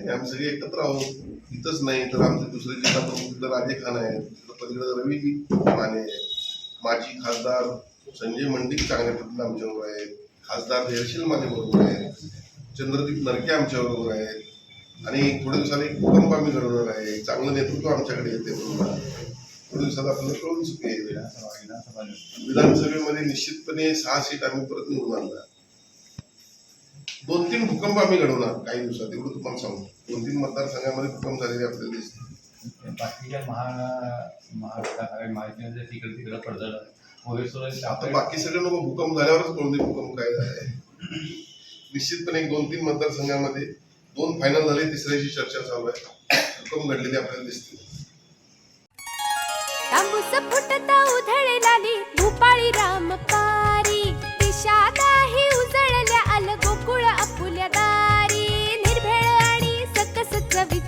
आणि आम्ही सगळे एकत्र आहोत. इथंच नाही तर आमचे दुसरे जिल्हा प्रमुख तिथं राजे खान आहेत तिथं पलीकडे रवी माने माजी खासदार संजय मंडिक चांगल्या पद्धतीने आमच्याबरोबर आहेत खासदार हेरशील माझ्या बरोबर आहेत चंद्रदीप नरके आमच्या बरोबर आहेत आणि थोड्या दिवसांनी एक भूकंप आम्ही घडवणार आहे. चांगलं नेतृत्व आमच्याकडे येते पुन्हा थोड्या दिवसात आपल्याला कळून चुकेल विधानसभेमध्ये निश्चितपणे सहा सीट आम्ही परत निवडून आणणार. दोन तीन भूकंप आम्ही घडवणार काही दिवसात एवढं तुम्हाला सांगतो दोन तीन मतदारसंघामध्ये भूकंप झालेले आपल्याला दिसतील बाकीच्या तिकडे तिकडे पडतात आता बाकी सगळे लोक भूकंप झाल्यावरच दे भूकंप काय झालाय निश्चितपणे एक दोन तीन मतदारसंघामध्ये दोन फायनल झाले तिसऱ्याची चर्चा चालू आहे. भूकंप घडलेले आपल्याला दिसतील.